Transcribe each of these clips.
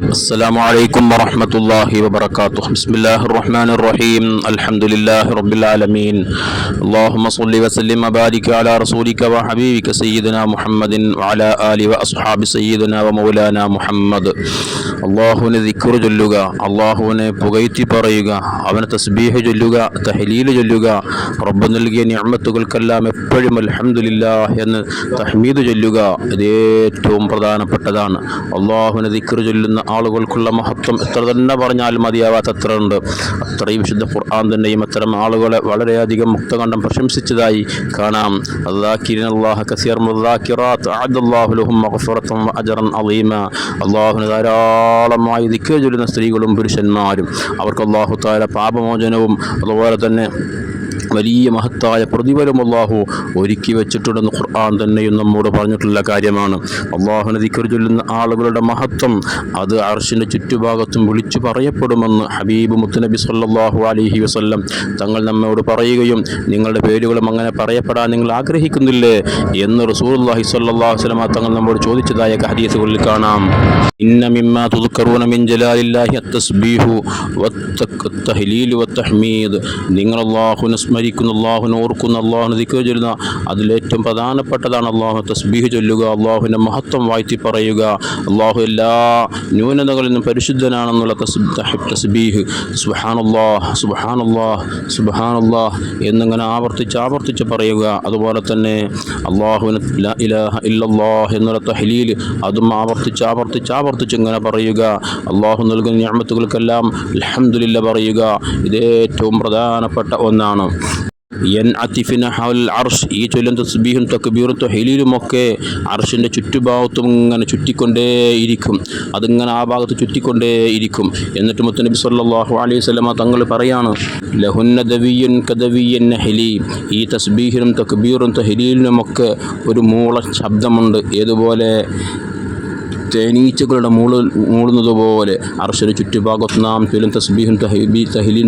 السلام عليكم ورحمة الله وبركاته بسم الله الرحمن الرحيم الحمد لله رب العالمين اللهم صل وسلم وبارك على رسولك وحبيبك سيدنا محمد وعلى آله وأصحاب سيدنا ومولانا محمد അള്ളാഹുവിനെ ദിക്കുറ് ചൊല്ലുക അള്ളാഹുവിനെ പുകഴ്ത്തി പറയുക അവനെ തസ്ബീഹ് ചൊല്ലുക തഹലീല് ചൊല്ലുക റബ്ബ് നൽകിയ ഞാമത്തുകൾക്കെല്ലാം എപ്പോഴും അൽഹംദുലില്ല എന്ന് തഹ്മീദ് ചൊല്ലുക ഇത് ഏറ്റവും പ്രധാനപ്പെട്ടതാണ് അള്ളാഹുവിനെ ദിക്കുറ് ചൊല്ലുന്ന ആളുകൾക്കുള്ള മഹത്വം എത്ര തന്നെ പറഞ്ഞാലും മതിയാവാത്തത്ര ഉണ്ട്. അത്രയും വിശുദ്ധ ഖുർആൻ തന്നെയും അത്തരം ആളുകളെ വളരെയധികം മുക്തകണ്ഠം പ്രശംസിച്ചതായി കാണാം. അള്ളാഹുന് ധാരാളമായി ചൊല്ലുന്ന സ്ത്രീകളും പുരുഷന്മാരും. അവർക്ക് അള്ളാഹു താല പാപമോചനവും അതുപോലെ തന്നെ വലിയ മഹത്തായ പ്രതിഫലം അള്ളാഹു ഒരുക്കി വെച്ചിട്ടുണ്ടെന്ന് ഖുർആൻ തന്നെയും നമ്മോട് പറഞ്ഞിട്ടുള്ള കാര്യമാണ്. അള്ളാഹുനെ ദിക്കർ ചൊല്ലുന്ന ആളുകളുടെ മഹത്വം അത് അർഷിന്റെ ചുറ്റുഭാഗത്തും വിളിച്ചു പറയപ്പെടുമെന്ന് ഹബീബ് മുത്തുനബി സല്ലാഹു അലൈഹി വസ്ല്ലം തങ്ങൾ നമ്മോട് പറയുകയും നിങ്ങളുടെ പേരുകളും അങ്ങനെ പറയപ്പെടാൻ നിങ്ങൾ ആഗ്രഹിക്കുന്നില്ലേ എന്ന് റസൂലുള്ളാഹി അള്ളാഹി അലൈഹി വസ്ലമ തങ്ങൾ നമ്മോട് ചോദിച്ചതായ ഹദീസുകളിൽ കാണാം. ഇന്ന മിമ്മ തുദ്കറൂന മിൻ ജലാലില്ലാഹി അത്തസ്ബീഹു വത്തഹ്ലീൽ വത്തഹ്മീദ് നിങ്ങൾ അള്ളാഹുവിനെ സ്മരിക്കുന്ന അള്ളാഹുവിനെ ഓർക്കുന്ന അള്ളാഹുനെ ദിക്കു ചൊല്ലുന്ന അതിലേറ്റവും പ്രധാനപ്പെട്ടതാണ് അള്ളാഹു തസ്ബീഹ് ചൊല്ലുക അള്ളാഹുവിന്റെ മഹത്വം വാഴ്ത്തി പറയുക. അള്ളാഹു എല്ലാ ന്യൂനതകളിൽ നിന്നും പരിശുദ്ധനാണെന്നുള്ള തസ് തസ്ബീഹ്. സുബാനുല്ലാഹ് സുബാനുല്ലാഹ് സുബാനുല്ലാഹ് എന്നിങ്ങനെ ആവർത്തിച്ച് ആവർത്തിച്ച് പറയുക. അതുപോലെ തന്നെ അള്ളാഹുവിന് ഇലാഹ ഇല്ലല്ലാഹ് എന്നുള്ള തഹ്ലീൽ അതും ആവർത്തിച്ച് ആവർത്തിച്ച് ആവർത്തിച്ച് ഇങ്ങനെ പറയുക. അള്ളാഹു നൽകുന്ന ഞാമത്തുകൾക്കെല്ലാം അൽഹംദുലില്ല പറയുക. ഇത് ഏറ്റവും പ്രധാനപ്പെട്ട ഒന്നാണ്. എൻ അത്തിഫിന് ഹൗൽ അർഷ്. ഈ ചൊല്ലും തസ്ബീഹും തക്ബീറും തൊഹലീലുമൊക്കെ അർഷിന്റെ ചുറ്റുഭാഗത്തും ഇങ്ങനെ ചുറ്റിക്കൊണ്ടേയിരിക്കും അതിങ്ങനെ ആ ഭാഗത്ത് ചുറ്റിക്കൊണ്ടേയിരിക്കും എന്നിട്ട് മുത്തനബി സല്ലല്ലാഹു അലൈഹി വസല്ലമ തങ്ങൾ പറയാണ് ലഹുന്ന ദവിയൻ കദവിയൻ നഹലി. ഈ തസ്ബീഹിനും തക്ബീറും തഹലീലിനുമൊക്കെ ഒരു മൂള ശബ്ദമുണ്ട്. ഏതുപോലെ തേനീച്ചകളുടെ മൂള മൂളുന്നത് പോലെ അർഷന് ചുറ്റുഭാഗത്ത് നാം ചൊല്ലും തസ്ബീഹും തഹബി തഹലീം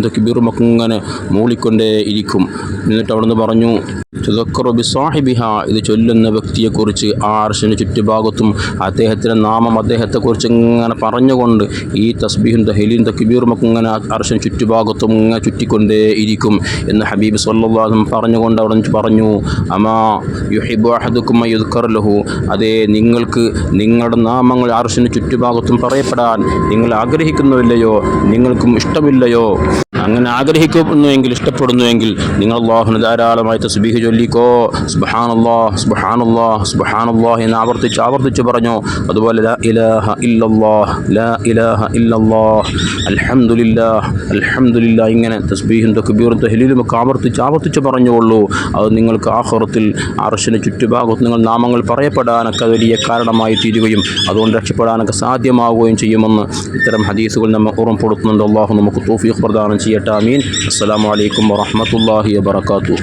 ഇങ്ങനെ മൂളിക്കൊണ്ടേ ഇരിക്കും. എന്നിട്ട് അവിടുന്ന് പറഞ്ഞു തുതക്കറു ബിസാഹിബിഹ ഇത് ചൊല്ലുന്ന വ്യക്തിയെക്കുറിച്ച് ആ അർഷന് ചുറ്റുഭാഗത്തും അദ്ദേഹത്തിന്റെ നാമം അദ്ദേഹത്തെക്കുറിച്ച് ഇങ്ങനെ പറഞ്ഞുകൊണ്ട് ഈ തസ്ബീഹും തഹലീം ഒക്കെ ഇങ്ങനെ അർഷന് ചുറ്റുഭാഗത്തും ഇങ്ങനെ ചുറ്റിക്കൊണ്ടേ ഇരിക്കും എന്ന് ഹബീബ് സല്ലാഹും പറഞ്ഞുകൊണ്ട് അവിടെ പറഞ്ഞു അമാ യുഹിബ് അഹദുക്കുമ്മ യുദ്ക്കർ ലഹു അതേ നിങ്ങൾക്ക് നിങ്ങളുടെ നാമങ്ങൾ അർഷിന് ചുറ്റുഭാഗത്തും പറയപ്പെടാൻ നിങ്ങൾ ആഗ്രഹിക്കുന്നുവില്ലയോ നിങ്ങൾക്കും ഇഷ്ടമില്ലയോ? അങ്ങനെ ആഗ്രഹിക്കുന്നുവെങ്കിൽ ഇഷ്ടപ്പെടുന്നുവെങ്കിൽ നിങ്ങൾ അള്ളാഹുന് ധാരാളമായി തസ്ബീഹ് ചൊല്ലിക്കോ. സുബ്ഹാനല്ലാഹ് സുബ്ഹാനല്ലാഹ് സുബ്ഹാനല്ലാഹ് എന്ന് ആവർത്തിച്ച് ആവർത്തിച്ച് പറഞ്ഞു. അതുപോലെ ലാ ഇലാഹ ഇല്ലല്ലാഹ് ലാ ഇലാഹ ഇല്ലല്ലാഹ് അൽഹംദുലില്ലാഹ് അൽഹംദുലില്ലാഹ് ഇങ്ങനെ തസ്ബീഹും തക്ബീറും തഹ്ലീലും ഒക്കെ ആവർത്തിച്ച് ആവർത്തിച്ച് പറഞ്ഞുകൊള്ളൂ. അത് നിങ്ങൾക്ക് ആഹ്റത്തിൽ അർഷിന് ചുറ്റുഭാഗത്ത് നിങ്ങൾ നാമങ്ങൾ പറയപ്പെടാനൊക്കെ വലിയ കാരണമായി തീരുകയും അതുകൊണ്ട് രക്ഷപ്പെടാനൊക്കെ സാധ്യമാവുകയും ചെയ്യുമെന്ന് ഇത്തരം ഹദീസുകൾ നമ്മെ ഓർമ്മപ്പെടുത്തുന്നുണ്ട്. അള്ളാഹു നമുക്ക് തൗഫീഖ് പ്രദാനം ചെയ്യട്ടെ ആമീൻ അസ്സലാമു അലൈക്കും വറഹ്മത്തുള്ളാഹി വബറകാതുഹു